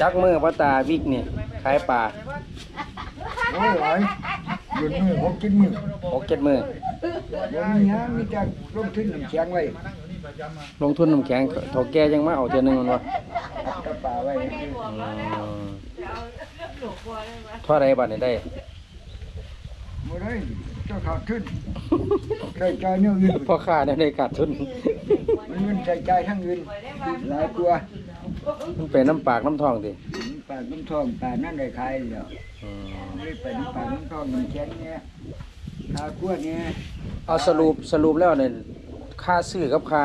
จักมือพ่อตาวิกนี่ขายปลาโอ้ยหลายหยุดมือหกกินมือหกเจ็ดมือเดี๋ยวนี้ฮะมีแต่ลงทุนน้ำแข็งไว้ลงทุนน้ำแข็งเถาแกยังมาเอาเทื่อนึงมันวะกระป่าไว้อืมเท่าไรบัดนี้ได้ บ่ได้เจ้าขาดทุนใส่ใจายเนี่ยอื่นพ่อค้าเนี่ยได้ขาดทุนมันเงินใส่ใจายทั้งอื่นหลายกลัวา มันเป็นน้ำปากน้ำทองดิปากน้ำทองปากนั่นได้ขายแล้วอืมไม่ได้ไปน้ำปากน้ำทองน้ำแข็งเนี่ยคากลัวเนี่ยเอาสรุปสรุปแล้วเนี่ยค่าซื้อกับค่า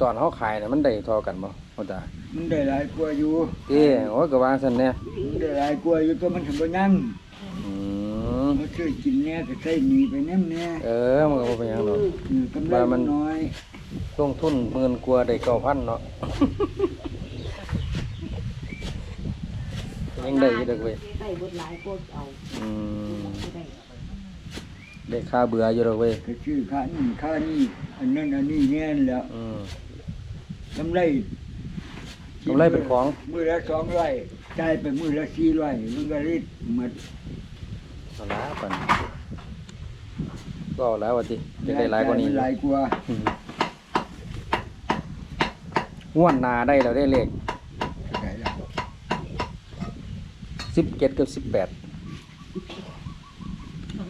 ตอนเขาขายเนี่ยมันได้เทอกันบ่พ่อตามันได้หลายกลัวาอยู่เอ้โอ้ยก็วางซั่นแน่มันได้หลายกลัวาอยู่ตัวมันถึงบ่ยั่งอืมมันซื้อกินเนี่ยก็ใส่หนีไปแน่มเนี่ยเออมันก็บ่เป็นหยังหรอก อือกำไรว่ามัมัน นน้อย ลงทุนหมื่นกว่าได้เก้าพันเนาะ ยังได้อยู่เด็กเว้ยได้เบิดหลายก็เอาอืมไม่ได้ได้ค่าเบื่ออยู่เด็กเว้ยก็ชื่อค่านี่ค่านี่อันนั้นอันนี้เนี่ยแหล้วอืม กำไรกำไรเป็นของ มือละสองร้อยจ่ายไปมือละสี่ร้อยมันก็รีดหมดเอาละปันก็เอาแล้วว่าติจะได้หลายกว่านี้ มันหลายกว่าอืมงวดหนาได้แล้วได้เลข ได้แล้ว สิบเจ็ดกับสิบแปด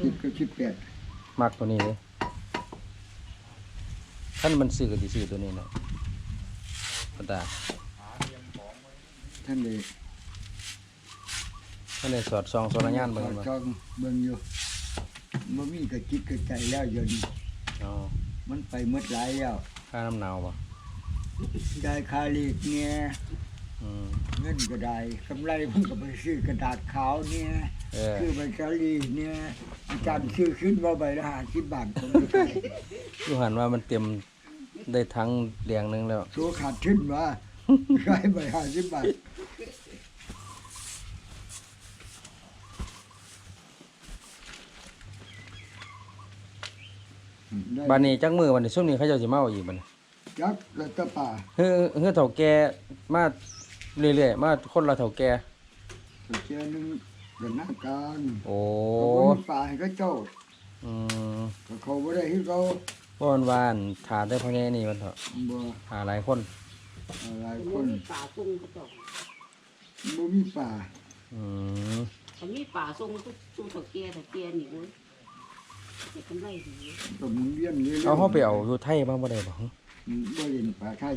สิบกับสิบแปดมักตัวนี้เลยท่านมันซื้อกับที่ซื้อตัวนี้นะพ่อตาท่านเลยท่านได้สอดซองโซลาญานเบิ่งกันบ่ช่องเบิ่งอยู่มันมีกระจิตกระใจแล้วเดี๋ยวนี้อ๋อมันไปหมดหลายแล้วค่าน้ำหนาวบ่ได้ค่าเลขเนี่ยอืม เงินก็ได้กำไรมันก็ไปซื้อกระดาษขาวเนี่ยเออ ซื้อใบกะลีเนี่ยอาจารย์ซื้อขึ้นว่าใบละห้าสิบบาทผมไม่ใช่ยูหันว่ามันเต็มได้ทั้งเลียงหนึงแล้วตัวขาดขึ้นว่าขายใบห้าสิบบาทได้บัดนี้จักมือบัดนี้ช่วงนี้เขาเจ้าสิมาเอาอีกบัดนี้จักแล้วก็ป่า เฮ้อเฮ้อเฒ่าแก่มา เรื่อยๆมาคนละเฒ่าแก่เจ้าหนึงเดินหน้าการโอ้เขาบ่มีป่าให้เขาเจ้าอืมก็เขาบ่ได้ให้เขาว่าวันวานถาได้พ่อแง่นี่มันเถอะบ่หาหลายคนหลายคคนนป่าทรงก็ต้องบ่มีป่าอืมเขามีป่าทรงทุกทุกตะเกียตะเกียนี่เว้ยเฮ็ดกำไรดีก็หมุนเวียนเรื่อยๆเอาเขาไปเอาอยู่ไทยบ้างบ่ได้บ่อืมบ่เห็นป่าไทย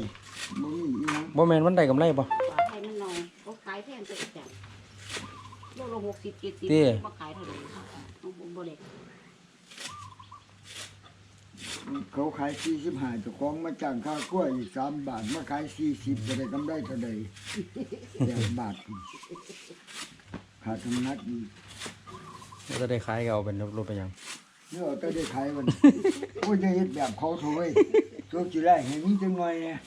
บ่มีอีหยังบ่แม่นวันใดกำไรบ่ แพงจังจังโลละหกสิบเจ็ดสิบมาขายเท่าไหร่เอาบ่บ่ได้เขาขาย45เจ้าของมาจ้างค่ากล้วยอีก3บาท มาขาย40จะได้กำไรเท่าใดแปดบาทขาดทำนัดอีกเราจะได้ขายก็เอาเป็นรูปเป็นหยังเนี่ยเอาแต่ได้ขายมันโอ้ยจะเฮ็ดแบบเขาโถยตัวสิได้ให้มีจังหน่อยเนี่ย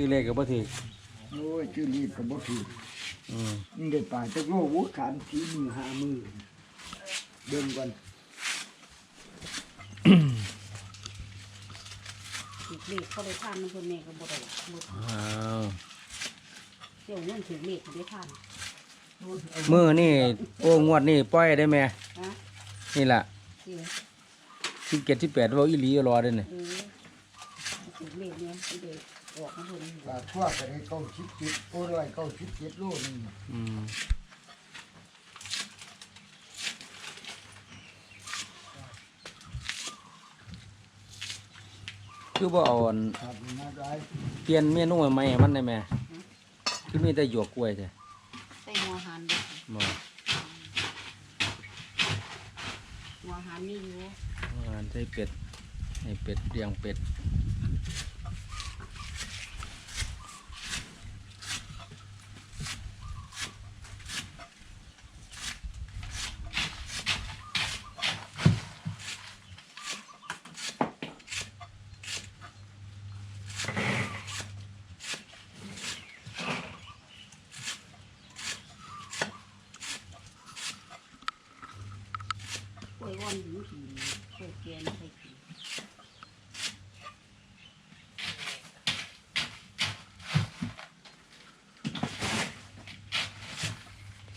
คือเลขก็บ่ถูกโอ้ยชื่อรีบก็บ่ถูกอืมนี่ได้ป่าจักโลวุขามสีมือหามือเดินก่อนเลขเขาได้ทานมันคนแม่ก็บ่ได้บ่อ้าวเที่ยวเงินถึงเลขเขาได้ทานมื้อนี่โอ้งวดนี่ปล่อยได้แม่ฮะนี่ล่ะเที่ยว17 18เว้าอีหลีรอเด้อนี่เออถึงเลขเนี่ยไม่ได้ ออกมาเพิ่นป่าทั่วก็ได้เก้าสิบเจ็ดโอ้ร้อยเก้าสิบเจ็ดโลนึงอืมคือบ่เอาอันครับมาได้เปลี่ยนเมนูใหม่ๆให้มันได้แม่คือมีแต่หยวกกล้วยแท้ใส่หัวหันเด้อบ่หัวหันนี่อยู่อ่านใส่เป็ดให้เป็ดเลี้ยงเป็ด กล้วยอ่อนหิวหิวกล้วยแกนใส่กิน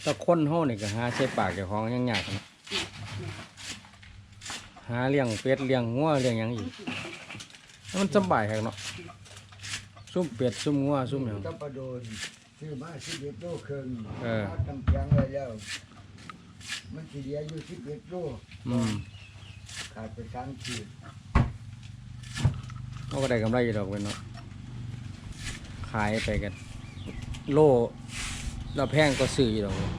แต่คนเฮานี่ก็หาใช้ปากเจ้าของยังยากนะหาเลี้ยงเป็ดเลี้ยงงัวเลี้ยงหยังอีกแล้วมันสบายครับเนาะซุ่มเป็ดซุ่มงัวซุ่มหยังจะประโดนซื้อมาสิบเอ็ดโลครึ่งเออตำเพียงไว้แล้ว มันสิเหลืออยู่สิบเอ็ดโลอืมขาดไปสามขีดเขาก็ได้กำไรอยู่ดอกเว้นเนาะขายไปกัน โล เราแพงก็ซื้ออยู่ดอกเว้ย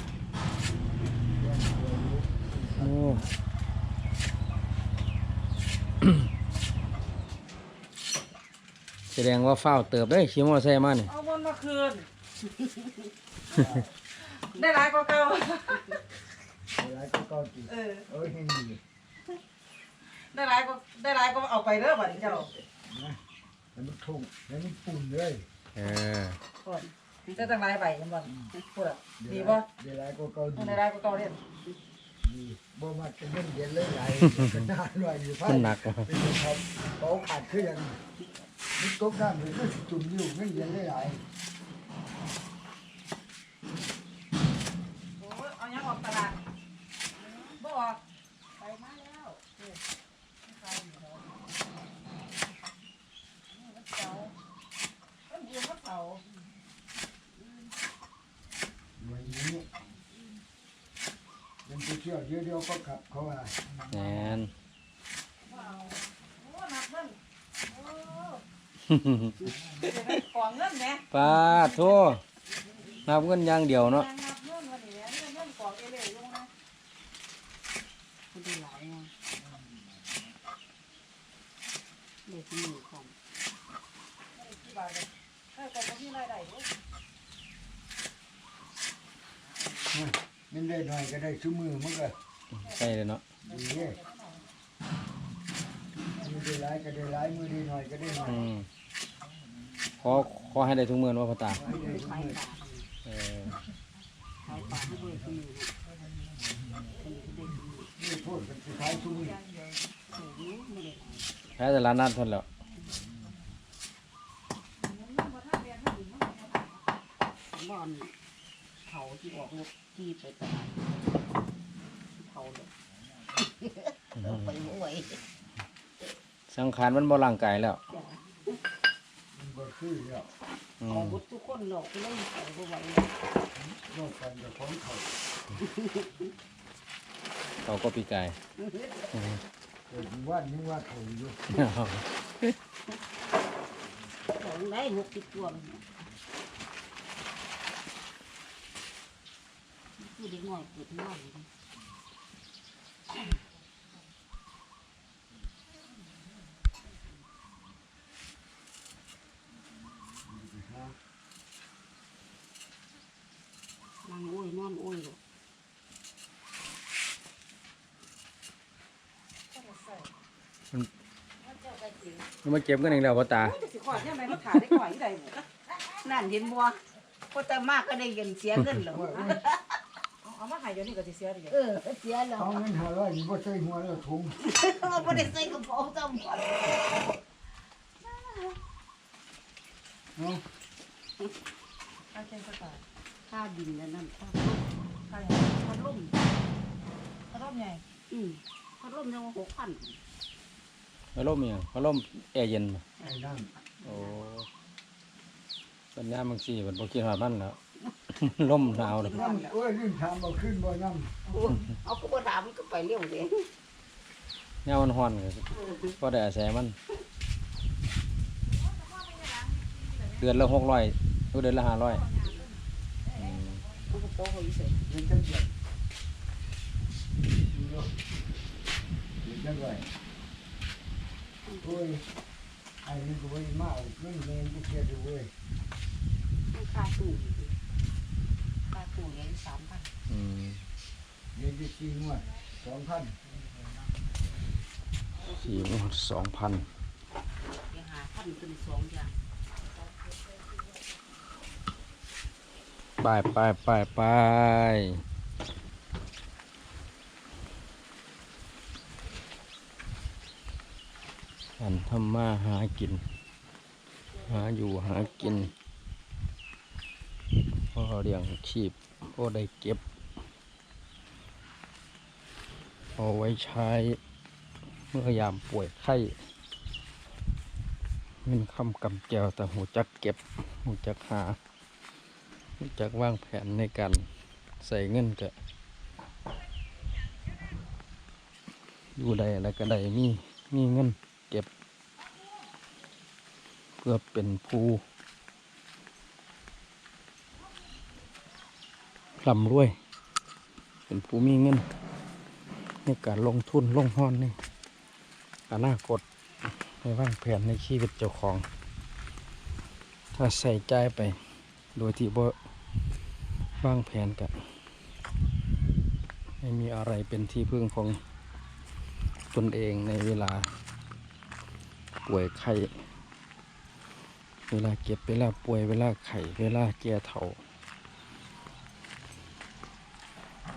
โอ้แสดงว่าเฝ้าวเติบได้ขี่มอไซค์มานี่เอาบนมาคืน ได้หลายกว่าเก่าอะไรก็เก้าจีเออเอ้ยให้ดีได้หลายก็ได้หลายก็เอาไปเด้อบัดนี้เจ้านะแล้วมันทุ่งแล้วมันปุ่นเลยเออก่อนเจะตั้งหลายใบกันบ่พูดอะดีเยวบ่เดี๋ยวไรก็เก้าดีได้หลายก็เก่าเด้อดีบ่มาจะเงินเย็นเลยไหลกันนานหน่อยอยู่ไพ่มันหนักว่ะเป็นเขาเขาขาดขึ้นยังมันตกน้ำเลยก็จุ่มอยู่เงินเย็นเลยไหลโอ้ยเอายังออกตลาดบ่ออกไปมาแล้วเออไปอยู่แล้วนี่มันเก่ามันเดียวมันเก่า วันนี้ มันไปเที่ยวเดียวๆก็กลับเขาว่าแนนบ่เอาโอ้หนักเงินโอ้เดี๋ยวไปขอเงินแหน่ปาดโทนับเงินอย่างเดียวเนาะนับเงินวันนี้เงินเงินกองเอเล่ลงนะคนได้หลายอะเด็กหนึ่งของ กี่บาทเลยเออแต่ก็มีรายได้ด้วย มัน ได้หน่อยก็ได้ชั่วมือมันก็ใช่เลยเนาะดีเลยมือได้หลายก็ได้หลายมือได้หน่อยก็ได้หน่อยอืมขอขอให้ได้ทุกเมื่อนว่าพ่อตาให้ได้ชั่วขายมือปลาเออขายปลาให้ด้วยที่นี่นะเป็นที่ได้ที่นี่นี่พูดกันสุดท้ายชั่วมือโอ้โหไม่ได้แพ้แต่ละนัดทนแล้วบอน เขาที่ออกรถที่ไปตลาดเขาเลยเอาไปโอ้ยสังขารมันบ่ร่างกายแล้วจ้ะมันก็คือแล้วอืเอามหมดทุกคนหลอกไปเลยเอาไปไว้นอกจากจะของเขาเขาก็ปีกายเกิดว่านึกว่าเขาอยู่ของได้หกสิบตัวเลย ผู้เด็กน้อยเกิดน้อยเลยนั่งโอ้ยนอนโอ้ยลูกมันมาเก็บกันอีกแล้วพ่อตาสิขอดยังไงมันขาได้ก่อยที่ใดหมดนั่นเห็นบัวพอแต่มากก็ได้เงินเสียเงินแล้วเอา มาใหายเดี๋ยวนี้ก็สิเสียดิเออเสียแล้วเอาเงินห้าร้อยนี่บ่ใส่หัวแล้วถุงเราไม่ได้ใส่กระเป๋าจำหมดเนาะค่าเช่นสักบาทค่าดินแล้วนั่นค่าค่าอย่างพัดลมถ้ารอบใหญ่อืมพัดลมยังหกพันพัดลมอีหยังพัดลมแอร์เย็นบ่ไอ้นั่นโอ้ปัญญามบางสี่มันบ่คิดฮอดมันแล้ว ลมหนาวเลยน้ำเอ้ยลืมถามเอาขึ้นบ่น้ำโอ้เอาก็บ่ถามมันก็ไปเร็วเลยยามมันฮ้อนก็บ่ได้อาศัยมันเดือนละ600ก็เดือนละ500อืมมันก็โป้เขาอยู่เสร็จเห็นจังเดียวดูเนาะเห็นจังไงโอ้ยไอ้นี่ก็บ่ได้มาเอาเงินเงินกูเสียดูเว้ยมันค่า ตู้ค่าตู้ยังสามพันอืมเงินที่สี่งวดสองพันสี่งวดสองพันยังหาพันเป็นสองอย่างไปไปไปไปอันทำมาหากิน หาอยู่หากิน พ่อเลี้ยงขีบก็ได้เก็บ เอาไว้ใช้เมื่อยามป่วยไข้เงินคำกำแจวแต่หูจักเก็บหูจักหาหูจักวางแผนในการใส่เงินกะอยู่ใดแล้วก็ได้มีมีเงินเก็บ เพื่อเป็นภู ร่ำรวย เป็นผู้มีเงินในการลงทุนลงห้อนในอนาคตในวางแผนในชีวิตเจ้าของ ถ้าใส่ใจไป โดยที่บ่วางแผนกันไม่มีอะไรเป็นที่พึ่งของตนเองในเวลา ป่วยไข้เวลาเก็บเวลาป่วยเวลาไข้เวลาแก่เฒ่า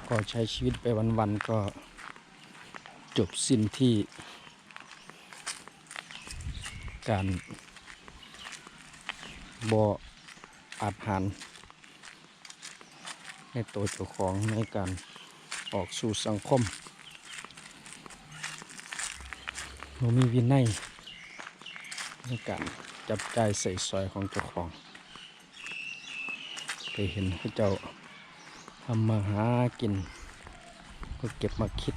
ก็ใช้ชีวิตไปวันๆก็จบสิ้นที่การบ่ออาหันในตัวเจ้าของในการออกสู่สังคมบ่มีวินัยในการจับใจใส่ซอยของเจ้าของ เคยเห็นเขาเจ้า ทำมาหากิน ก็เก็บมาคิด